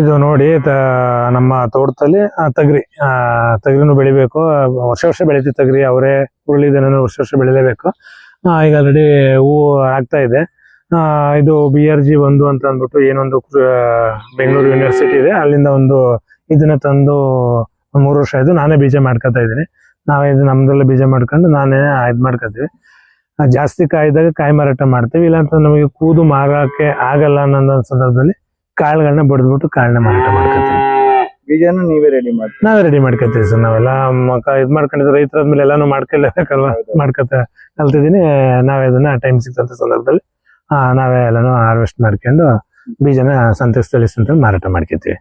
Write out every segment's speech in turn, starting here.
ಇದು ನೋಡಿ ನಮ್ಮ ತೋಟದಲ್ಲಿ ತಗ್ರಿ ತಗರಿನೂ ಬೆಳಿಬೇಕು. ವರ್ಷ ವರ್ಷ ಬೆಳಿತೀವಿ ತಗರಿ, ಅವರೇ ದಿನ ವರ್ಷ ವರ್ಷ ಬೆಳಿಲೇಬೇಕು. ಈಗ ಆಲ್ರೆಡಿ ಹೂವು ಆಗ್ತಾ ಇದೆ. ಇದು ಬಿ ಆರ್ ಜಿ ಒಂದು ಅಂತ ಅಂದ್ಬಿಟ್ಟು ಏನೊಂದು ಬೆಂಗಳೂರು ಯೂನಿವರ್ಸಿಟಿ ಇದೆ. ಅಲ್ಲಿಂದ ಒಂದು ಇದನ್ನ ತಂದು ಮೂರು ವರ್ಷ ಆಯ್ತು, ನಾನೇ ಬೀಜ ಮಾಡ್ಕೊತಾ ಇದ್ದೀನಿ. ನಾವೇ ಇದು ನಮ್ದೆಲ್ಲ ಬೀಜ ಮಾಡ್ಕೊಂಡು ನಾನೇ ಇದು ಮಾಡ್ಕೊತೀವಿ. ಜಾಸ್ತಿ ಕಾಯ್ದಾಗ ಕಾಯಿ ಮಾರಾಟ ಮಾಡ್ತೀವಿ. ಇಲ್ಲಾಂತ ನಮಗೆ ಕೂದು ಮಾರಕ್ಕೆ ಆಗಲ್ಲ ಅನ್ನೋ ಸಂದರ್ಭದಲ್ಲಿ ಕಾಳುಗಳನ್ನ ಬಡಿದ್ಬಿಟ್ಟು ಕಾಳನ್ನ ಮಾರಾಟ ಮಾಡ್ಕೊತೀವಿ. ಬೀಜನ ನೀವೇ ರೆಡಿ ಮಾಡಿ ನಾವೇ ರೆಡಿ ಮಾಡ್ಕೊತೀವಿ ಸರ್ ನಾವೆಲ್ಲ ಮಕ ಇದ್ ಮಾಡ್ಕೊಂಡಿದ್ರೆ ರೈತರಾದ್ಮೇಲೆ ಎಲ್ಲಾನು ಮಾಡ್ಕೊಳ್ಳೇಬೇಕಲ್ವಾ ಮಾಡ್ಕೊತ ಕಲ್ತಿದೀನಿ ನಾವೇ ಅದನ್ನ ಟೈಮ್ ಸಿಕ್ತಂತ ಸಂದರ್ಭದಲ್ಲಿ ಆ, ನಾವೇ ಎಲ್ಲಾನು ಹಾರ್ವೆಸ್ಟ್ ಮಾಡ್ಕೊಂಡು ಬೀಜನ ಸಂತೆ ಸಂತ ಮಾರಾಟ ಮಾಡ್ಕೊತೀವಿ.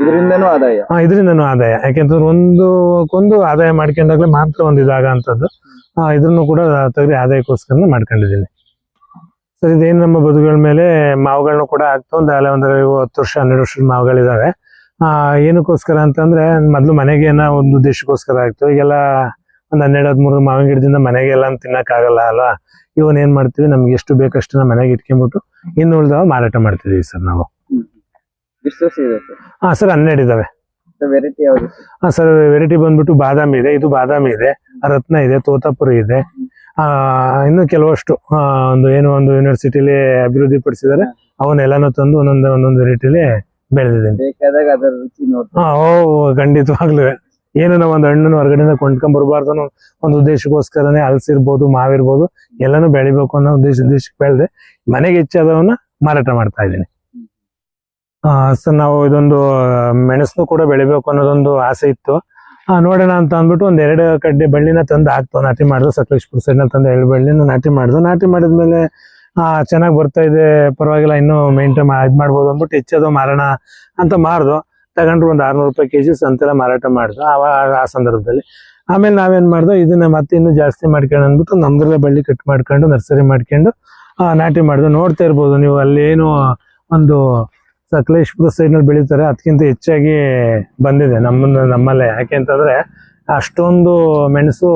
ಇದರಿಂದನೂ ಆದಾಯ. ಆ, ಇದರಿಂದನೂ ಆದಾಯ. ಯಾಕೆಂತಂದ್ರೆ ಒಂದು ಕೊಂದು ಆದಾಯ ಮಾಡ್ಕೊಂಡಾಗ್ಲೇ ಮಾತ್ರ ಒಂದು ಇದಾಗ ಅಂತದ್ದು. ಆ, ಇದ್ರನ್ನು ಕೂಡ ತಗ್ರಿ ಆದಾಯಕ್ಕೋಸ್ಕರ ಮಾಡ್ಕೊಂಡಿದ್ದೀನಿ. ಸರ್ ಇದೇನು ನಮ್ಮ ಬದುಗಳ ಮೇಲೆ ಮಾವುಗಳನ್ನ ಕೂಡ ಆಗ್ತಾ ಒಂದು ಅಲ್ಲೇ ಒಂದು ಹತ್ತು ವರ್ಷ ಹನ್ನೆರಡು ವರ್ಷದ ಮಾವುಗಳಿದಾವೆ. ಆ ಏನಕ್ಕೋಸ್ಕರ ಅಂತಂದ್ರೆ ಮೊದ್ಲು ಮನೆಗೆ ಏನೋ ಒಂದು ಉದ್ದೇಶಕ್ಕೋಸ್ಕರ ಆಗ್ತು. ಈಗೆಲ್ಲ ಒಂದ್ ಹನ್ನೆರಡು ಹದಿಮೂರು ಮಾವಿನ ಗಿಡದಿಂದ ಮನೆಗೆಲ್ಲ ತಿನ್ನಕ್ ಆಗಲ್ಲ ಅಲ್ವಾ? ಇವನ್ ಏನ್ ಮಾಡ್ತೀವಿ? ನಮ್ಗೆ ಎಷ್ಟು ಬೇಕಷ್ಟು ಮನೆಗೆ ಇಟ್ಕೊಂಡ್ಬಿಟ್ಟು ಇನ್ನು ಉಳಿದವ ಮಾರಾಟ ಮಾಡ್ತಿದೀವಿ ಸರ್ ನಾವು. ಹಾ ಸರ್? ಹನ್ನೆರಡು ಇದಾವೆ. ಹಾ ಸರ್? ವೆರೈಟಿ ಬಂದ್ಬಿಟ್ಟು ಬಾದಾಮಿ ಇದೆ. ಇದು ಬಾದಾಮಿ ಇದೆ. ರತ್ನ ಇದೆ ತೋತಾಪುರಿ ಇದೆ. ಇನ್ನು ಕೆಲವಷ್ಟು ಒಂದು ಏನು ಒಂದು ಯೂನಿವರ್ಸಿಟಿಲಿ ಅಭಿವೃದ್ಧಿ ಪಡಿಸಿದರೆ ಅವನ್ನೆಲ್ಲಾನು ತಂದು ಒಂದೊಂದು ಒಂದೊಂದು ರೀತಿಲಿ ಬೆಳೆದಿದ್ದೀನಿ. ಬೇಕಾದಾಗ ಅದರ ರುಚಿ ನೋಡ್ತೀವಿ ಹಾ ಓ ಖಂಡಿತವಾಗ್ಲೂ. ಏನು ನಾವು ಒಂದು ಹಣ್ಣನ್ನು ಹೊರಗಡೆಯಿಂದ ಕೊಂಡ್ಕೊಂಡ್ ಬರಬಾರ್ದು ಅನ್ನೋ ಒಂದು ಉದ್ದೇಶಕ್ಕೋಸ್ಕರನೇ ಹಲಸಿರ್ಬೋದು ಮಾವಿರ್ಬೋದು ಎಲ್ಲಾನು ಬೆಳಿಬೇಕು ಅನ್ನೋ ಉದ್ದೇಶ ಉದ್ದೇಶಕ್ಕೆ ಬೆಳೆದೆ ಮನೆಗೆ ಹೆಚ್ಚಾದವನ್ನ ಮಾರಾಟ ಮಾಡ್ತಾ ಇದ್ದೀನಿ. ಆ ಸರ್ ನಾವು ಇದೊಂದು ಮೆಣಸನ್ನು ಕೂಡ ಬೆಳಿಬೇಕು ಅನ್ನೋದೊಂದು ಆಸೆ ಇತ್ತು. ನೋಡೋಣ ಅಂತ ಅಂದ್ಬಿಟ್ಟು ಒಂದ್ ಎರಡು ಕಡ್ಡಿ ಬಳ್ಳಿನ ತಂದು ಹಾಕ್ತು ನಾಟಿ ಮಾಡಿದ್ರು ಸಕಲೇಶ್ಪುರ ಸೈಡ್ನಲ್ಲಿ ತಂದು ಎರಡು ಬಳ್ಳಿನ ನಾಟಿ ಮಾಡಿದ್ರು ನಾಟಿ ಮಾಡಿದ್ಮೇಲೆ ಚೆನ್ನಾಗಿ ಬರ್ತಾ ಇದೆ. ಪರವಾಗಿಲ್ಲ, ಇನ್ನೂ ಮೇಂಟೈನ್ ಇದು ಮಾಡ್ಬೋದು ಅಂದ್ಬಿಟ್ಟು ಹೆಚ್ಚೋದು ಮಾರೋಣ ಅಂತ ಮಾರ್ದು. ತಗೊಂಡ್ರು ಒಂದು ಆರ್ನೂರು ರೂಪಾಯಿ ಕೆಜಿ ಸಂತೆಲ್ಲ ಮಾರಾಟ ಮಾಡಿದ್ರು ಆವಾಗ ಆ ಸಂದರ್ಭದಲ್ಲಿ. ಆಮೇಲೆ ನಾವೇನ್ ಮಾಡ್ದೋ, ಇದನ್ನ ಮತ್ತೆ ಇನ್ನೂ ಜಾಸ್ತಿ ಮಾಡ್ಕೊಂಡು ಅಂದ್ಬಿಟ್ಟು ನಮ್ದ್ರಲ್ಲೇ ಬಳ್ಳಿ ಕಟ್ ಮಾಡ್ಕೊಂಡು, ನರ್ಸರಿ ಮಾಡ್ಕೊಂಡು ನಾಟಿ ಮಾಡಿದ್ರು ನೋಡ್ತಾ ಇರ್ಬೋದು ನೀವು ಅಲ್ಲೇನು ಒಂದು ಸಕಲೇಶ್ಪುರ ಸೈಡ್ನಲ್ಲಿ ಬೆಳೀತಾರೆ. ಅದಕ್ಕಿಂತ ಹೆಚ್ಚಾಗಿ ಬಂದಿದೆ ನಮ್ಮ ನಮ್ಮಲ್ಲೇ. ಯಾಕೆ ಅಂತಂದ್ರೆ ಅಷ್ಟೊಂದು ಮೆಣಸು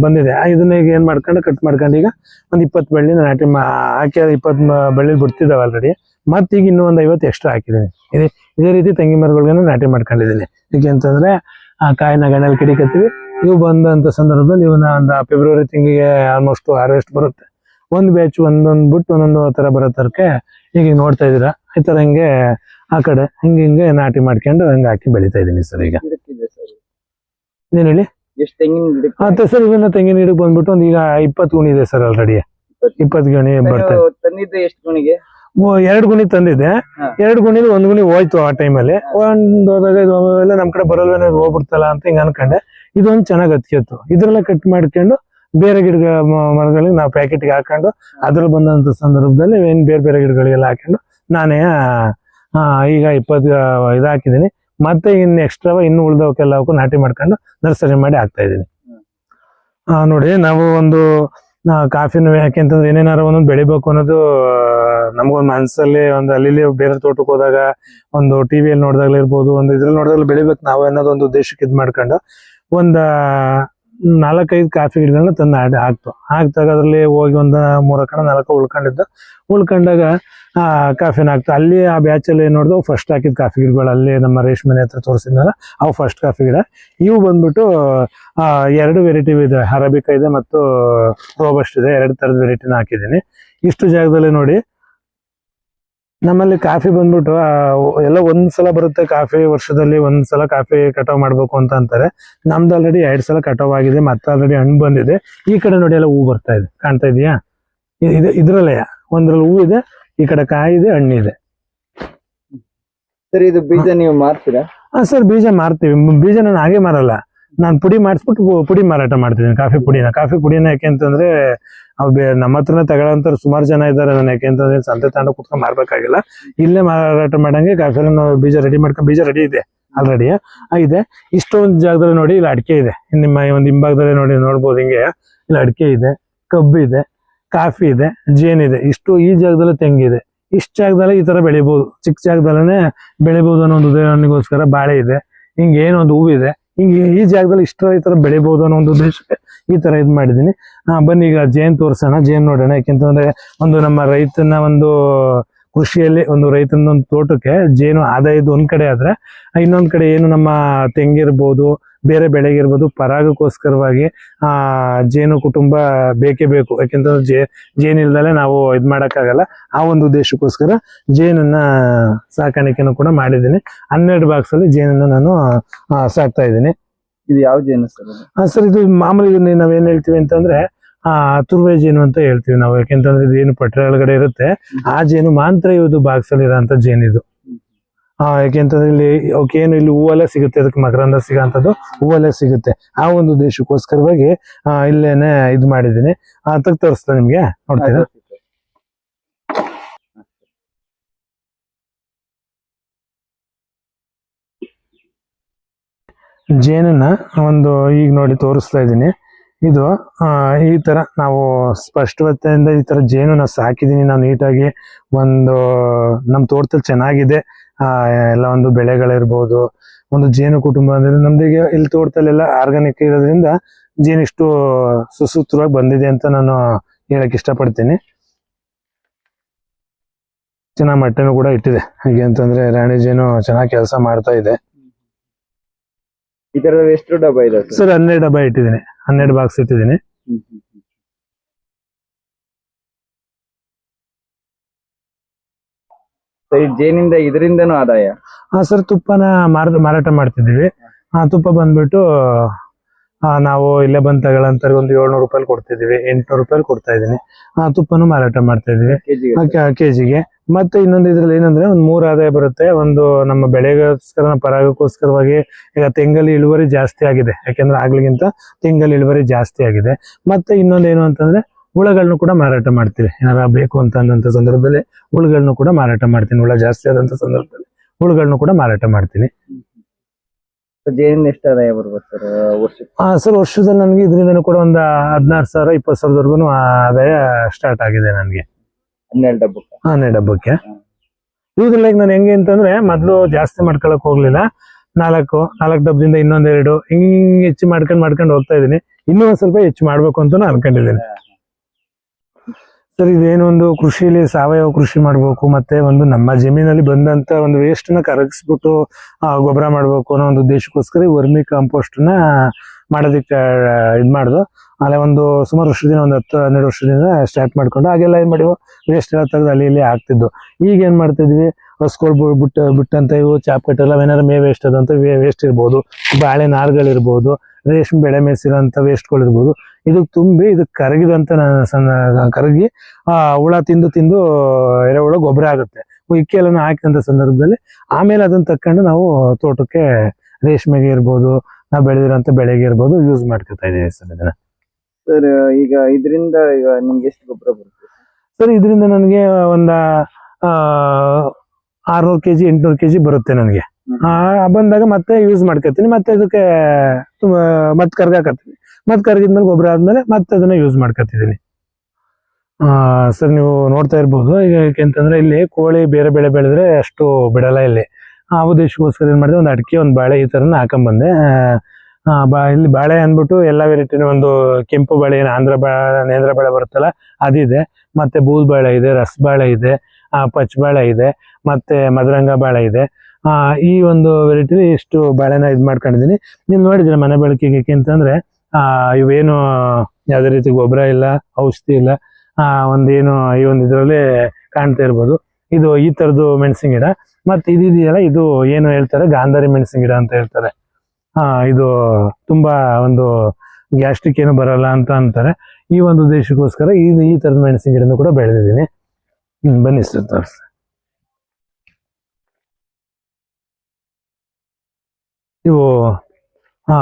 ಬಂದಿದೆ. ಇದನ್ನ ಈಗ ಏನ್ ಮಾಡ್ಕೊಂಡು ಕಟ್ ಮಾಡ್ಕೊಂಡು ಈಗ ಒಂದ್ ಇಪ್ಪತ್ತು ಬಳ್ಳಿನ ನಾಟಿ ಮಾ, ಹಾಕಿ ಇಪ್ಪತ್ತು ಬಳ್ಳಿ ಬಿಡ್ತಿದ್ದಾವೆ ಆಲ್ರೆಡಿ ಮತ್ತೆ ಈಗ ಇನ್ನೂ ಒಂದು ಐವತ್ತು ಎಕ್ಸ್ಟ್ರಾ ಹಾಕಿದ್ದೀನಿ ಇದೇ ಇದೇ ರೀತಿ ತೆಂಗಿನ ಮರಗಳಿಗೂ ನಾಟಿ ಮಾಡ್ಕೊಂಡಿದ್ದೀನಿ ಯಾಕೆ ಅಂತಂದ್ರೆ, ಆ, ಕಾಯಿನ ಗಣಲ್ಲಿ ಕಿಡಿಕತ್ತೀವಿ. ಇವು ಬಂದಂತ ಸಂದರ್ಭದಲ್ಲಿ ಇವನ್ನ ಒಂದು ಫೆಬ್ರವರಿ ತಿಂಗಳಿಗೆ ಆಲ್ಮೋಸ್ಟ್ ಹಾರ್ವೆಸ್ಟ್ ಬರುತ್ತೆ. ಒಂದು ಬ್ಯಾಚ್ ಒಂದೊಂದು ಬಿಟ್ಟು ಒಂದೊಂದು ತರ ಬರೋ ತರಕ್ಕೆ ಈಗ ನೋಡ್ತಾ ಇದೀರಾ ಈ ತರ ಹಿಂಗೆ ಆ ಕಡೆ ಹಿಂಗೆ ಹಿಂಗೆ ನಾಟಿ ಮಾಡ್ಕೊಂಡು ಹಂಗೆ ಹಾಕಿ ಬೆಳಿತಾ ಇದೀನಿ ಸರ್ ಈಗ. ಏನ್ ಹೇಳಿ? ಎಷ್ಟು ತೆಂಗಿನ ಗಿಡಕ್ಕೆ? ಮತ್ತೆ ಸರ್ ಇವನ್ನ ತೆಂಗಿನ ಗಿಡಕ್ಕೆ ಬಂದ್ಬಿಟ್ಟು ಒಂದು ಈಗ ಇಪ್ಪತ್ತು ಗುಣಿ ಇದೆ ಸರ್ ಆಲ್ರೆಡಿ ಇಪ್ಪತ್ತು. ಗಣಿ. ಗುಣಿ ಬರ್ತಾ ನೀವು ತಂದಿದ್ದು ಎಷ್ಟು ಗುಣಿಗೆ? ಎರಡು ಗುಣಿ ತಂದಿದ್ದೆ. ಎರಡು ಗುಣಿಲಿ ಒಂದ್ ಗುಣಿ ಹೋಯ್ತು ಆ ಟೈಮಲ್ಲಿ ಒಂದ್ ಹೋದಾಗ ನಮ್ ಕಡೆ ಬರಲ್ವೇನೋ ಹೋಗ್ಬಿಡ್ತಲ್ಲ ಅಂತ ಹಿಂಗ ಅನ್ಕೊಂಡೆ. ಇದೊಂದು ಚೆನ್ನಾಗ್ ಹತ್ತಿತ್ತು ಇದ್ರೆಲ್ಲ ಕಟ್ ಮಾಡ್ಕೊಂಡು ಬೇರೆ ಗಿಡ ಮರಗಳಿಗೆ ನಾವು ಪ್ಯಾಕೆಟ್ಗೆ ಹಾಕೊಂಡು ಅದ್ರಲ್ಲಿ ಬಂದಂತ ಸಂದರ್ಭದಲ್ಲಿ ಏನ್ ಬೇರೆ ಬೇರೆ ಗಿಡಗಳಿಗೆಲ್ಲ ಹಾಕೊಂಡು ನಾನೇ ಈಗ ಇಪ್ಪತ್ತು ಇದಾಕಿದ್ದೀನಿ. ಮತ್ತೆ ಇನ್ನು ಎಕ್ಸ್ಟ್ರಾ ಇನ್ನು ಉಳಿದವಕ್ಕೆಲ್ಲವಕ್ಕೂ ನಾಟಿ ಮಾಡ್ಕೊಂಡು ನರ್ಸರಿ ಮಾಡಿ ಹಾಕ್ತಾ ಇದೀನಿ ಆ, ನೋಡಿ ನಾವು ಒಂದು ಕಾಫಿನ ಯಾಕೆ ಅಂತಂದ್ರೆ ಏನೇನಾರ ಒಂದೊಂದು ಬೆಳಿಬೇಕು ಅನ್ನೋದು ನಮಗೊಂದು ಮನಸ್ಸಲ್ಲಿ ಒಂದು ಅಲ್ಲಿ ಬೇರೆ ತೋಟಕ್ಕೆ ಹೋದಾಗ ಒಂದು ಟಿ ವಿಯಲ್ಲಿ ಇರ್ಬೋದು ಒಂದು ಇದ್ರಲ್ಲಿ ನೋಡಿದಾಗ್ಲೂ ಬೆಳಿಬೇಕು ನಾವು ಅನ್ನೋದು ಒಂದು ಉದ್ದೇಶಕ್ಕೆ ಇದು ಮಾಡ್ಕೊಂಡು ಒಂದ ನಾಲ್ಕೈದು ಕಾಫಿ ಗಿಡಗಳನ್ನ ತಂದು ಆಡಿ ಹಾಕ್ತು. ಹಾಕ್ದಾಗ ಅದ್ರಲ್ಲಿ ಹೋಗಿ ಒಂದು ಮೂರ ಕಣ, ನಾಲ್ಕು ಉಳ್ಕೊಂಡಿದ್ದು. ಉಳ್ಕೊಂಡಾಗ, ಆ, ಕಾಫಿನ ಹಾಕ್ತು. ಅಲ್ಲಿ ಆ ಬ್ಯಾಚಲ್ಲಿ ಏನ್ ನೋಡಿದ್ವು ಫಸ್ಟ್ ಹಾಕಿದ ಕಾಫಿ ಗಿಡಗಳು ಅಲ್ಲಿ ನಮ್ಮ ರೇಷ್ಮೆ ಹತ್ರ ತೋರಿಸಿದ್ನಲ್ಲ, ಅವು ಫಸ್ಟ್ ಕಾಫಿ ಗಿಡ. ಇವು ಬಂದ್ಬಿಟ್ಟು, ಆ, ಎರಡು ವೆರೈಟಿ ಇದೆ. ಅರಬಿಕಾ ಇದೆ ಮತ್ತು ರೋಬಸ್ಟ್ ಇದೆ. ಎರಡು ತರದ ವೆರೈಟಿನ ಹಾಕಿದ್ದೀನಿ. ಇಷ್ಟು ಜಾಗದಲ್ಲಿ ನೋಡಿ ನಮ್ಮಲ್ಲಿ ಕಾಫಿ ಬಂದ್ಬಿಟ್ಟು ಎಲ್ಲ ಒಂದ್ ಸಲ ಬರುತ್ತೆ ಕಾಫಿ ವರ್ಷದಲ್ಲಿ ಒಂದ್ ಸಲ ಕಾಫಿ ಕಟಾವ್ ಮಾಡ್ಬೇಕು ಅಂತ ಅಂತಾರೆ. ನಮ್ದು ಆಲ್ರೆಡಿ ಎರಡ್ ಸಲ ಕಟಾವ್ ಆಗಿದೆ ಮತ್ತೆ ಆಲ್ರೆಡಿ ಹಣ್ಣು ಬಂದಿದೆ. ಈ ಕಡೆ ನೋಡಿ ಎಲ್ಲ ಹೂ ಬರ್ತಾ ಇದೆ. ಕಾಣ್ತಾ ಇದೆಯಾ? ಇದು ಇದ್ರಲ್ಲೇ ಒಂದ್ರಲ್ಲಿ ಹೂ ಇದೆ ಈ ಕಡೆ ಕಾಯಿ ಇದೆ ಹಣ್ಣಿದೆ. ಸರ್ ಇದು ಬೀಜ ನೀವು ಮಾರ್ತೀರಾ? ಹಾ ಸರ್ ಬೀಜ ಮಾರ್ತೀವಿ. ಬೀಜ ನಾನು ಹಾಗೆ ಮಾರಲ್ಲ. ನಾನು ಪುಡಿ ಮಾಡಿಸ್ಬಿಟ್ಟು ಪುಡಿ ಮಾರಾಟ ಮಾಡ್ತಿದ್ದೀನಿ ಕಾಫಿ ಪುಡಿನ. ಕಾಫಿ ಪುಡಿನ ಯಾಕೆ ಅಂತಂದ್ರೆ ಅವ್ ನಮ್ಮ ಹತ್ರನೇ ತಗೊಳ್ಳೋಂತ ಸುಮಾರು ಜನ ಇದ್ದಾರೆ ನಾನು ಯಾಕೆ ಅಂತಂದ್ರೆ ಸಂತೆ ತಗೊಂಡು ಕುತ್ಕೊಂಡು ಮಾರ್ಬೇಕಾಗಿಲ್ಲ. ಇಲ್ಲೇ ಮಾರಾಟ ಮಾಡಂಗೆ ಕಾಫಿ ಬೀಜ ರೆಡಿ ಮಾಡ್ಕೊಂಡು ಬೀಜ ರೆಡಿ ಇದೆ ಆಲ್ರೆಡಿ ಇದೆ. ಇಷ್ಟೊಂದು ಜಾಗದಲ್ಲಿ ನೋಡಿ ಇಲ್ಲಿ ಅಡಿಕೆ ಇದೆ. ನಿಮ್ಮ ಒಂದು ಹಿಂಭಾಗದಲ್ಲಿ ನೋಡಿ ನೋಡ್ಬೋದು ಹಿಂಗೆ. ಇಲ್ಲಿ ಅಡಿಕೆ ಇದೆ, ಕಬ್ಬು ಇದೆ, ಕಾಫಿ ಇದೆ ಜೇನಿದೆ ಇಷ್ಟು ಈ ಜಾಗದಲ್ಲಿ ತೆಂಗಿದೆ ಇಷ್ಟು ಜಾಗದಲ್ಲಿ ಈ ತರ ಬೆಳಿಬಹುದು ಚಿಕ್ಕ ಜಾಗದಲ್ಲೇ ಬೆಳಿಬಹುದು ಅನ್ನೋ ಒಂದು ಉದಾಹರಣೆಗೋಸ್ಕರ ಬಾಳೆ ಇದೆ. ಹಿಂಗೆ ಏನು ಒಂದು ಹೂವಿದೆ ಹಿಂಗೆ ಈ ಜಾಗದಲ್ಲಿ ಇಷ್ಟರ ಈ ತರ ಬೆಳಿಬಹುದು ಅನ್ನೋ ಒಂದು ಉದ್ದೇಶಕ್ಕೆ ಈ ತರ ಇದ್ ಮಾಡಿದೀನಿ ಬನ್ನಿ ಈಗ ಜೇನ್ ತೋರ್ಸೋಣ. ಜೇನ್ ನೋಡೋಣ. ಯಾಕೆಂತಂದ್ರೆ ಒಂದು ನಮ್ಮ ರೈತನ ಒಂದು ಕೃಷಿಯಲ್ಲಿ ಒಂದು ರೈತನ ಒಂದು ತೋಟಕ್ಕೆ ಜೇನು ಆದಾಯದ ಒಂದ್ ಕಡೆ ಆದ್ರೆ ಇನ್ನೊಂದ್ ಕಡೆ ಏನು ನಮ್ಮ ತೆಂಗಿರ್ಬೋದು ಬೇರೆ ಬೆಳೆಗಿರ್ಬೋದು ಪರಾಗಕ್ಕೋಸ್ಕರವಾಗಿ ಆ ಜೇನು ಕುಟುಂಬ ಬೇಕೇ ಬೇಕು. ಯಾಕೆಂತಂದ್ರೆ ಜೇ ಜೇನಿಲ್ದಲೆ ನಾವು ಇದ್ ಮಾಡಕ್ಕಾಗಲ್ಲ. ಆ ಒಂದು ಉದ್ದೇಶಕ್ಕೋಸ್ಕರ ಜೇನನ್ನ ಸಾಕಾಣಿಕೆನೂ ಕೂಡ ಮಾಡಿದ್ದೀನಿ. ಹನ್ನೆರಡು ಬಾಕ್ಸ್ ಅಲ್ಲಿ ಜೇನನ್ನ ನಾನು ಸಾಕ್ತಾ ಇದ್ದೀನಿ. ಇದು ಯಾವ ಜೇನು ಸರ್? ಸರ್ ಇದು ಮಾಮೂಲಿ ನಾವೇನ್ ಹೇಳ್ತೀವಿ ಅಂತಂದ್ರೆ ಆ, ತುರ್ವೆ ಜೇನು ಅಂತ ಹೇಳ್ತೀವಿ ನಾವು. ಯಾಕೆಂತಂದ್ರೆ ಇದು ಏನು ಪಟ್ರೆ ಒಳಗಡೆ ಇರುತ್ತೆ. ಆ ಜೇನು ಮಾತ್ರ ಇವುದು ಬಾಕ್ಸ್ ಅಲ್ಲಿ ಇರೋಂಥ ಜೇನು ಇದು. ಆ, ಯಾಕೆಂತಂದ್ರೆ ಇಲ್ಲಿ ಏನು ಇಲ್ಲಿ ಹೂವಲ್ಲೇ ಸಿಗುತ್ತೆ. ಅದಕ್ಕೆ ಮಕರಂದ ಸಿಗೋಂಥದ್ದು ಹೂವಲ್ಲೇ ಸಿಗುತ್ತೆ. ಆ ಒಂದು ದೇಶಕ್ಕೋಸ್ಕರವಾಗಿ ಇಲ್ಲೇನೆ ಇದು ಮಾಡಿದ್ದೀನಿ. ತಗ್ ತೋರಿಸ್ತಾ ನಿಮ್ಗೆ. ನೋಡ್ತೀರಾ. ಜೇನನ್ನ ಒಂದು ಈಗ ನೋಡಿ ತೋರಿಸ್ತಾ ಇದ್ದೀನಿ. ಇದು ಈ ತರ ನಾವು ಸ್ಪಷ್ಟವತೆಯಿಂದ ಈ ತರ ಜೇನು ನಾವು ಸಾಕಿದೀನಿ. ನಾವು ನೀಟಾಗಿ ಒಂದು ನಮ್ಮ ತೋಟದಲ್ಲಿ ಚೆನ್ನಾಗಿದೆ. ಆ ಎಲ್ಲ ಒಂದು ಬೆಳೆಗಳಿರ್ಬೋದು ಒಂದು ಜೇನು ಕುಟುಂಬ ಅಂದ್ರೆ ನಮ್ದಿಗೆ ಇಲ್ಲಿ ತೋಟದಲ್ಲೆಲ್ಲ ಆರ್ಗಾನಿಕ್ ಇರೋದ್ರಿಂದ ಜೇನು ಇಷ್ಟು ಸುಸೂತ್ರವಾಗಿ ಬಂದಿದೆ ಅಂತ ನಾನು ಹೇಳಕ್ ಇಷ್ಟಪಡ್ತೀನಿ. ಚೆನ್ನಾಗಿ ಮೊಟ್ಟೆನೂ ಕೂಡ ಇಟ್ಟಿದೆ. ಹಾಗೆ ಅಂತಂದ್ರೆ ರಾಣಿ ಜೇನು ಚೆನ್ನಾಗಿ ಕೆಲಸ ಮಾಡ್ತಾ ಇದೆ. ಈ ತರದ ಎಷ್ಟು ಡಬ್ಬ ಇದೆ ಸರ್? ಸರ್ ಹನ್ನೆರಡು ಡಬ್ಬ ಇಟ್ಟಿದ್ದೀನಿ. ಹನ್ನೆರಡು ಬಾಕ್ಸ್ ಇಟ್ಟಿದ್ದೀನಿ. ಸರಿ ಜೇನಿಂದ ಇದರಿಂದನೂ ಆದಾಯ? ಹಾ ಸರ್ ತುಪ್ಪನ ಮಾರ ಮಾರಾಟ ಮಾಡ್ತಿದ್ದೀವಿ. ಆ ತುಪ್ಪ ಬಂದ್ಬಿಟ್ಟು ಆ, ನಾವು ಇಲ್ಲೇ ಬಂದ್ ಒಂದು ಏಳ್ನೂರು ರೂಪಾಯಿ ಕೊಡ್ತಿದೀವಿ ಎಂಟ್ನೂರು ರೂಪಾಯಿ ಕೊಡ್ತಾ ಇದೀನಿ ಆ ತುಪ್ಪನೂ ಮಾರಾಟ ಮಾಡ್ತಾ ಇದೀವಿ ಕೆಜಿಗೆ? ಕೆಜಿಗೆ. ಮತ್ತೆ ಇನ್ನೊಂದು ಇದ್ರಲ್ಲಿ ಏನಂದ್ರೆ ಒಂದು ಮೂರು ಆದಾಯ ಬರುತ್ತೆ. ಒಂದು ನಮ್ಮ ಬೆಳೆಗೋಸ್ಕರ ಪರಾಗಕ್ಕೋಸ್ಕರವಾಗಿ ಈಗ ತೆಂಗಲ್ಲಿ ಇಳುವರಿ ಜಾಸ್ತಿ ಆಗಿದೆ. ಯಾಕೆಂದ್ರೆ ಆಗ್ಲಿಗಿಂತ ತೆಂಗಲ್ಲಿ ಇಳುವರಿ ಜಾಸ್ತಿ ಆಗಿದೆ. ಮತ್ತೆ ಇನ್ನೊಂದು ಏನು ಅಂತಂದ್ರೆ ಹುಳಗಳನ್ನು ಕೂಡ ಮಾರಾಟ ಮಾಡ್ತೀವಿ ಏನಾರ ಬೇಕು ಅಂತ ಸಂದರ್ಭದಲ್ಲಿ ಹುಳುಗಳನ್ನು ಕೂಡ ಮಾರಾಟ ಮಾಡ್ತೀನಿ. ಹುಳ ಜಾಸ್ತಿ ಆದಂತ ಸಂದರ್ಭದಲ್ಲಿ ಹುಳುಗಳನ್ನು ಕೂಡ ಮಾರಾಟ ಮಾಡ್ತೀನಿ. ಜೇನಿಂದ ಎಷ್ಟು ಆದಾಯ ಬರ್ಬೋದು ಸರ್ ಆ ಸರ್ ವರ್ಷದಲ್ಲಿ ನನಗೆ ಇದರಿಂದ ಕೂಡ ಒಂದು ಹದಿನಾರು ಸಾವಿರ ಇಪ್ಪತ್ತು ಸಾವಿರದವರೆಗೂ ಆದಾಯ ಸ್ಟಾರ್ಟ್ ಆಗಿದೆ ನನಗೆ. ಹನ್ನೆರಡು ಡಬ್ಬಕ್ಕೆ ಹನ್ನೆರಡು ಹಬ್ಬಕ್ಕೆ? ಇದ್ರ ಲೈಕ್ ನಾನು ಹೆಂಗೆ ಅಂತಂದ್ರೆ ಮೊದಲು ಜಾಸ್ತಿ ಮಾಡ್ಕೊಳಕ್ ಹೋಗ್ಲಿಲ್ಲ. ನಾಲ್ಕು ನಾಲ್ಕು ಡಬ್ಬದಿಂದ ಇನ್ನೊಂದೆರಡು ಹಿಂಗ್ ಹೆಚ್ಚು ಮಾಡ್ಕೊಂಡು ಮಾಡ್ಕೊಂಡು ಹೋಗ್ತಾ ಇದೀನಿ ಇನ್ನೂ ಒಂದ್ ಸ್ವಲ್ಪ ಹೆಚ್ಚು ಮಾಡ್ಬೇಕು ಅಂತ ಅನ್ಕೊಂಡಿದ್ದೀನಿ. ಸರ್ ಇದೇನೊಂದು ಕೃಷಿಲಿ ಸಾವಯವ ಕೃಷಿ ಮಾಡ್ಬೇಕು ಮತ್ತೆ ಒಂದು ನಮ್ಮ ಜಮೀನಲ್ಲಿ ಬಂದಂತ ಒಂದು ವೇಸ್ಟ್ನ ಕರಗಿಸ್ಬಿಟ್ಟು ಗೊಬ್ಬರ ಮಾಡ್ಬೇಕು ಅನ್ನೋ ಒಂದು ಉದ್ದೇಶಕ್ಕೋಸ್ಕರ ವರ್ಮಿ ಕಾಂಪೋಸ್ಟ್ನ ಮಾಡೋದಕ್ಕೆ ಇದು ಮಾಡಿದ್ರು ಆಮೇಲೆ ಒಂದು ಸುಮಾರು ವರ್ಷದಿಂದ ಒಂದು ಹತ್ತು, ಹನ್ನೆರಡು ವರ್ಷದಿಂದ ಸ್ಟಾರ್ಟ್ ಮಾಡ್ಕೊಂಡು ಹಾಗೆಲ್ಲ ಏನು ಮಾಡಿವು ವೇಸ್ಟ್ ಎಲ್ಲ ತೆಗೆದು ಅಲ್ಲಿ ಇಲ್ಲಿ ಹಾಕ್ತಿದ್ದು. ಈಗ ಏನು ಮಾಡ್ತಿದ್ವಿ? ಹಸ್ಗಳು ಬಿಟ್ಟು, ಬಿಟ್ಟಂತ ಇವು, ಚಾಪ್ ಕಟ್ಟೆಲ್ಲ ಏನಾದ್ರು ಮೇ ವೇಸ್ಟ್ ಅದಂತ ವೇಸ್ಟ್ ಇರ್ಬೋದು. ಬಾಳೆ ನಾರುಗಳಿರ್ಬೋದು ರೇಷ್ಮೆ ಬೆಳೆ ಮೇಸಿರೋಂಥ ವೇಸ್ಟ್ಗಳಿರ್ಬೋದು ಇದಕ್ಕೆ ತುಂಬಿ ಇದಕ್ಕೆ ಕರಗಿದಂತ ಸಣ್ಣ, ಕರಗಿ ಹುಳ ತಿಂದು ತಿಂದು ಎರೆಹುಳ ಗೊಬ್ಬರ ಆಗುತ್ತೆ. ಇಕ್ಕೆಲ್ಲ ಹಾಕಿದಂಥ ಸಂದರ್ಭದಲ್ಲಿ ಆಮೇಲೆ ಅದನ್ನು ತಕ್ಕೊಂಡು ನಾವು ತೋಟಕ್ಕೆ ರೇಷ್ಮೆಗೆ ಇರ್ಬೋದು. ನಾವು ಬೆಳೆದಿರೋಂಥ ಬೆಳೆಗೆ ಇರ್ಬೋದು ಯೂಸ್ ಮಾಡ್ಕೊತಾ ಇದೀವಿ ಸರ್ ಇದನ್ನ. ಸರ್ ಈಗ ಇದರಿಂದ ಈಗ ನಿಮ್ಗೆ ಎಷ್ಟು ಗೊಬ್ಬರ ಬರುತ್ತೆ? ಸರ್ ಇದರಿಂದ ನನಗೆ ಒಂದ ಆರ್ನೂರು ಕೆಜಿ ಎಂಟ್ನೂರು ಕೆಜಿ ಬರುತ್ತೆ ನನಗೆ. ಆ ಬಂದಾಗ ಮತ್ತೆ ಯೂಸ್ ಮಾಡ್ಕೊತೀನಿ ಮತ್ತೆ ಅದಕ್ಕೆ ತುಂಬ- ಮತ್ತೆ ಕರ್ಗಾಕತ್ತೀನಿ ಮತ್ತೆ ಕರ್ಗಿದ್ಮೇಲೆ ಗೊಬ್ಬರ ಆದ್ಮೇಲೆ ಮತ್ತೆ ಅದನ್ನ ಯೂಸ್ ಮಾಡ್ಕೊತಿದ್ದೀನಿ ಆ ಸರ್ ನೀವು ನೋಡ್ತಾ ಇರ್ಬೋದು ಈಗ ಯಾಕೆಂತಂದ್ರೆ ಇಲ್ಲಿ ಕೋಳಿ ಬೇರೆ ಬೆಳೆ ಬೆಳೆದ್ರೆ ಅಷ್ಟು ಬಿಡಲ್ಲ ಇಲ್ಲಿ. ಆ ಉದ್ದೇಶಕ್ಕೋಸ್ಕರ ಏನ್ ಮಾಡಿದೆ, ಒಂದು ಅಡಿಕೆ, ಒಂದು ಬಾಳೆ ಈ ತರನ ಹಾಕೊಂಬಂದೆ ಬಾ, ಇಲ್ಲಿ ಬಾಳೆ ಅಂದ್ಬಿಟ್ಟು ಎಲ್ಲ ವೆರೈಟಿನ ಒಂದು ಕೆಂಪು ಬಾಳೆ ಏನು ಆಂಧ್ರ ಬಾಳೆ ನೇಂದ್ರ ಬಾಳೆ ಬರುತ್ತಲ್ಲ ಅದಿದೆ ಮತ್ತೆ ಬೂದ್ ಬಾಳೆ ಇದೆ ರಸಬಾಳೆ ಇದೆ, ಆ, ಪಚ್ ಬಾಳೆ ಇದೆ, ಮತ್ತೆ ಮದರಂಗ ಬಾಳೆ ಇದೆ. ಈ ಒಂದು ವೆರೈಟಿಲಿ ಇಷ್ಟು ಬಾಳೆನ ಇದ್ ಮಾಡ್ಕೊಂಡಿದೀನಿ ನೀವು ನೋಡಿದ್ರೆ ಮನೆ ಬಳಕೆಗೆ ಅಂತಂದ್ರೆ ಇವೇನು ಯಾವುದೇ ರೀತಿ ಗೊಬ್ಬರ ಇಲ್ಲ, ಔಷಧಿ ಇಲ್ಲ ಒಂದೇನು ಈ ಒಂದು ಇದ್ರಲ್ಲಿ ಕಾಣ್ತಾ ಇರ್ಬೋದು. ಇದು ಈ ತರದ್ದು ಮೆಣಸಿನ ಗಿಡ. ಮತ್ತೆ ಇದಿದೆಯಲ್ಲ ಇದು ಏನು ಹೇಳ್ತಾರೆ? ಗಾಂಧಾರಿ ಮೆಣಸಿನ ಗಿಡ ಅಂತ ಹೇಳ್ತಾರೆ. ಹಾ ಇದು ತುಂಬಾ ಒಂದು ಗ್ಯಾಸ್ಟ್ರಿಕ್ ಏನು ಬರಲ್ಲ ಅಂತ ಅಂತಾರೆ. ಈ ಒಂದು ಉದ್ದೇಶಕ್ಕೋಸ್ಕರ ಈ ಈ ತರದ ಮೆಣಸಿನ ಗಿಡನೂ ಕೂಡ ಬೆಳೆದಿದ್ದೀನಿ. ಹ್ಮ್ ಬನ್ನಿ ಸರ್ ತೋರಿಸಿ. ಇವು ಆ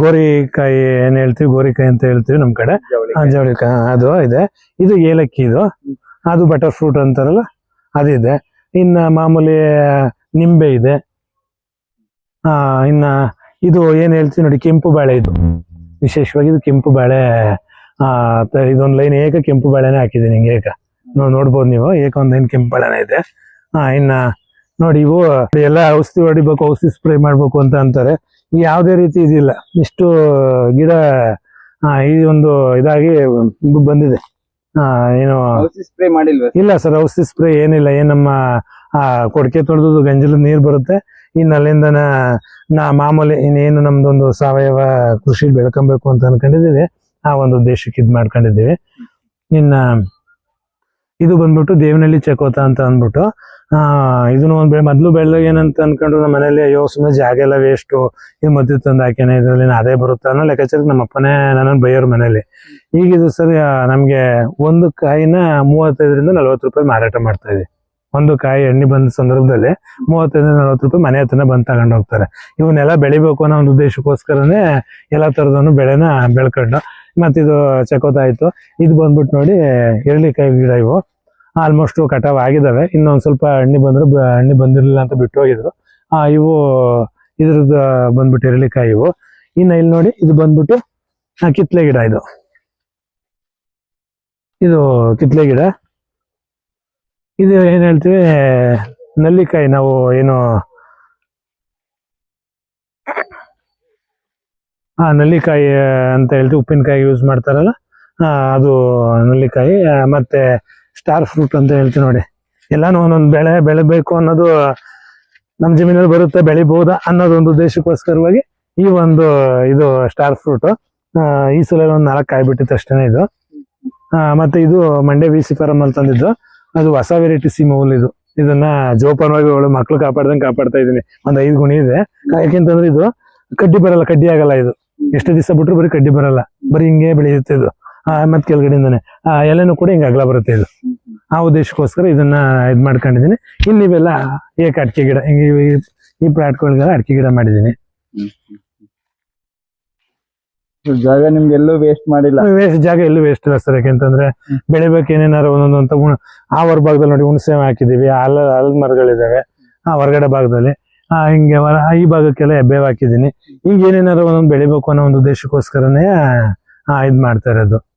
ಗೋರಿಕಾಯಿ ಏನ್ ಹೇಳ್ತೀವಿ? ಗೋರಿಕಾಯಿ ಅಂತ ಹೇಳ್ತೀವಿ ನಮ್ ಕಡೆ. ಜವಳಿಕಾಯಿ. ಅದು ಇದೆ. ಇದು ಏಲಕ್ಕಿ ಇದು. ಅದು ಬಟರ್ ಫ್ರೂಟ್ ಅಂತಾರಲ್ಲ ಅದಿದೆ. ಇನ್ನ ಮಾಮೂಲಿ, ನಿಂಬೆ ಇದೆ. ಇನ್ನ ಇದು ಏನ್ ಹೇಳ್ತೀವಿ ನೋಡಿ, ಕೆಂಪು ಬಾಳೆ ಇದು. ವಿಶೇಷವಾಗಿ ಇದು ಕೆಂಪು ಬಾಳೆ ಇದೊಂದು ಲೈನ್ ಏಕ ಕೆಂಪು ಬಾಳೆನೇ ಹಾಕಿದ್ದೀನಿ ಹಿಂಗೆ ಏಕ. ನೋ- ನೋಡ್ಬೋದು ನೀವು, ಏಕ ಒಂದ್ ಲೈನ್ ಕೆಂಪು ಬಾಳೆನೇ ಇದೆ. ಹಾ ಇನ್ನ ನೋಡಿ ಇವು ಎಲ್ಲ ಔಷಧಿ ಹೊಡಿಬೇಕು, ಔಷಧಿ ಸ್ಪ್ರೇ ಮಾಡಬೇಕು ಅಂತ ಅಂತಾರೆ. ಯಾವುದೇ ರೀತಿ ಇದಿಲ್ಲ. ಇಷ್ಟು ಗಿಡ ಈ ಒಂದು ಇದಾಗಿ ಬಂದಿದೆ. ಏನು ಔಷಧಿ ಸ್ಪ್ರೇ ಮಾಡಿಲ್ವಾ? ಇಲ್ಲ ಸರ್ ಔಷಧಿ ಸ್ಪ್ರೇ ಏನಿಲ್ಲ. ಏನ್ ನಮ್ಮ ಆ ಕೊಡಕೆ ತೊಳೆದು ಗಂಜಲದ ನೀರು ಬರುತ್ತೆ. ಇನ್ನು ಅಲ್ಲಿಂದ ನಾ ಮಾಮೂಲಿ ಇನ್ನೇನು ನಮ್ದೊಂದು ಸಾವಯವ ಕೃಷಿ ಬೆಳ್ಕೊಬೇಕು ಅಂತ ಅನ್ಕೊಂಡಿದೀವಿ ಆ ಒಂದು ಉದ್ದೇಶಕ್ಕೆ ಇದ್ ಮಾಡ್ಕೊಂಡಿದೀವಿ ಇನ್ನ ಇದು ಬಂದ್ಬಿಟ್ಟು ದೇವನಹಳ್ಳಿ ಚಕೋತ ಅಂತ ಅಂದ್ಬಿಟ್ಟು ಇದನ್ನು ಒಂದ್ ಬೆಳೆ ಮೊದ್ಲು ಬೆಳೆದಾಗ ಏನಂತ ಅನ್ಕೊಂಡ್ರು, ನಮ್ಮ ಮನೇಲಿ ಅಯ್ಯೋ ಸುಮ್ಮನೆ ಜಾಗ ಎಲ್ಲ ವೇಸ್ಟು ಈ ಮದ್ದು ತಂದು ಹಾಕೇನೆ ಇದ್ರಲ್ಲಿ ಅದೇ ಬರುತ್ತೆ ಅನ್ನೋ ಲೆಕ್ಕಾಚಾರಕ್ಕೆ ನಮ್ಮ ಅಪ್ಪನೇ ನನ್ನನ್ನು ಬೈಯೋರು ಮನೇಲಿ ಈಗ ಇದು ಸರ್ ನಮಗೆ ಒಂದು ಕಾಯಿನ ಮೂವತ್ತೈದರಿಂದ ನಲ್ವತ್ತು ರೂಪಾಯಿ ಮಾರಾಟ ಮಾಡ್ತಾ ಇದ್ವಿ ಒಂದು ಕಾಯಿ ಎಣ್ಣೆ ಬಂದ ಸಂದರ್ಭದಲ್ಲಿ ಮೂವತ್ತೈದರಿಂದ ನಲ್ವತ್ತು ರೂಪಾಯಿ ಮನೆ ಹತ್ರನೇ ಬಂದು ತಗೊಂಡು ಹೋಗ್ತಾರೆ. ಇವನ್ನೆಲ್ಲ ಬೆಳಿಬೇಕು ಅನ್ನೋ ಒಂದು ಉದ್ದೇಶಕ್ಕೋಸ್ಕರನೇ ಎಲ್ಲ ಥರದನ್ನು ಬೆಳೆನ ಬೆಳ್ಕೊಂಡು ಮತ್ತಿದು ಚಕೋತ ಇದು ಬಂದ್ಬಿಟ್ಟು ನೋಡಿ, ಎರಳಿಕಾಯಿ ಗಿಡ ಇವು. ಆಲ್ಮೋಸ್ಟ್ ಕಟಾವ್ ಆಗಿದಾವೆ. ಇನ್ನೊಂದ್ ಸ್ವಲ್ಪ ಹಣ್ಣಿ ಬಂದ್ರು ಹಣ್ಣಿ ಬಂದಿರಲಿಲ್ಲ ಅಂತ ಬಿಟ್ಟು ಹೋಗಿದ್ರು. ಆ, ಇವು ಇದ್ರದ್ದು ಬಂದ್ಬಿಟ್ಟು ಇರಲಿಕ್ಕಾಯಿ ಇವು. ಇನ್ನು ಇಲ್ಲಿ ನೋಡಿ, ಇದು ಬಂದ್ಬಿಟ್ಟು ಕಿತ್ಲೆ ಗಿಡ ಇದು. ಇದು ಕಿತ್ಲೆ ಗಿಡ. ಇದು ಏನ್ ಹೇಳ್ತೀವಿ, ನಲ್ಲಿಕಾಯಿ ನಾವು ಏನು, ಆ, ನಲ್ಲಿಕಾಯಿ ಅಂತ ಹೇಳ್ತೀವಿ, ಉಪ್ಪಿನಕಾಯಿ ಯೂಸ್ ಮಾಡ್ತಾರಲ್ಲ ಅದು ನಲ್ಲಿಕಾಯಿ ಮತ್ತೆ ಸ್ಟಾರ್ ಫ್ರೂಟ್ ಅಂತ ಹೇಳ್ತೀವಿ ನೋಡಿ. ಎಲ್ಲಾನು ಒಂದೊಂದು ಬೆಳೆ ಬೆಳಿಬೇಕು ಅನ್ನೋದು ನಮ್ಮ ಜಮೀನಲ್ಲಿ ಬರುತ್ತೆ ಬೆಳಿಬಹುದಾ ಅನ್ನೋದೊಂದು ಉದ್ದೇಶಕ್ಕೋಸ್ಕರವಾಗಿ ಈ ಒಂದು ಇದು ಸ್ಟಾರ್ ಫ್ರೂಟ್ ಈ ಸಲ ಒಂದು ನಾಲ್ಕು ಕಾಯಿ ಬಿಟ್ಟಿತ್ತು ಅಷ್ಟೇ ಇದು ಮತ್ತೆ ಇದು ಮಂಡ್ಯ ವಿ ಸಿ ಫಾರಂ ಅಲ್ಲಿ ತಂದಿದ್ದು. ಅದು ಹೊಸ ವೆರೈಟಿ ಸಿ ಮೌಲ್ ಇದು. ಇದನ್ನ ಜೋಪಾನವಾಗಿ ಒಳ್ಳೆ ಮಕ್ಳು ಕಾಪಾಡ್ದಂಗೆ ಕಾಪಾಡ್ತಾ ಇದೀನಿ ಒಂದ್ ಐದು ಗುಣಿ ಇದೆ. ಯಾಕೆಂತಂದ್ರೆ ಇದು ಕಡ್ಡಿ ಬರಲ್ಲ, ಕಡ್ಡಿ ಆಗಲ್ಲ ಇದು. ಎಷ್ಟು ದಿವಸ ಬಿಟ್ರು ಬರೀ ಕಡ್ಡಿ ಬರಲ್ಲ. ಬರೀ ಹಿಂಗೆ ಬೆಳೆಯುತ್ತೆ ಇದು. ಮತ್ತ್ ಕೆಳಗಡೆಯಿಂದಾನೆ. ಆ ಎಲೆನೂ ಕೂಡ ಹಿಂಗೆ ಅಗಲ ಬರುತ್ತೆ ಇದು. ಆ ಉದ್ದೇಶಕ್ಕೋಸ್ಕರ ಇದನ್ನ ಇದ್ ಮಾಡ್ಕೊಂಡಿದೀನಿ ಇಲ್ಲಿ ಇವೆಲ್ಲ ಏಕ ಅಡಿಕೆ ಗಿಡ ಹಿಂಗೆ ಈ- ಪ್ಲಾಟ್ಗಳಿಗೆಲ್ಲ ಅಡಿಕೆ ಗಿಡ ಮಾಡಿದೀನಿ ಜಾಗ ನಿಮ್ಗೆ ಎಲ್ಲೂ ವೇಸ್ಟ್ ಮಾಡಿಲ್ಲ? ವೇಸ್ಟ್ ಜಾಗ ಎಲ್ಲೂ ವೇಸ್ಟ್ ಇಲ್ಲ ಸರ್. ಯಾಕೆಂತಂದ್ರೆ ಬೆಳಿಬೇಕು ಏನೇನಾರು ಒಂದೊಂದು ಅಂತ ಆ ಹೊರ ಭಾಗದಲ್ಲಿ ನೋಡಿ ಹುಣಸೆ ಹಾಕಿದೀವಿ ಅಲ್ಲ ಅಲ್ಲದ ಮರಗಳಿದಾವೆ. ಆ ಹೊರಗಡೆ ಭಾಗದಲ್ಲಿ. ಆ ಹಿಂಗೆ ಈ ಭಾಗಕ್ಕೆಲ್ಲ ಎಬ್ಬೆ ಹಾಕಿದ್ದೀನಿ. ಈಗ ಏನೇನಾರು ಒಂದೊಂದು ಬೆಳಿಬೇಕು ಅನ್ನೋ ಒಂದು ಉದ್ದೇಶಕ್ಕೋಸ್ಕರನೇ ಆ ಇದ್ ಮಾಡ್ತಾ ಇರೋದು.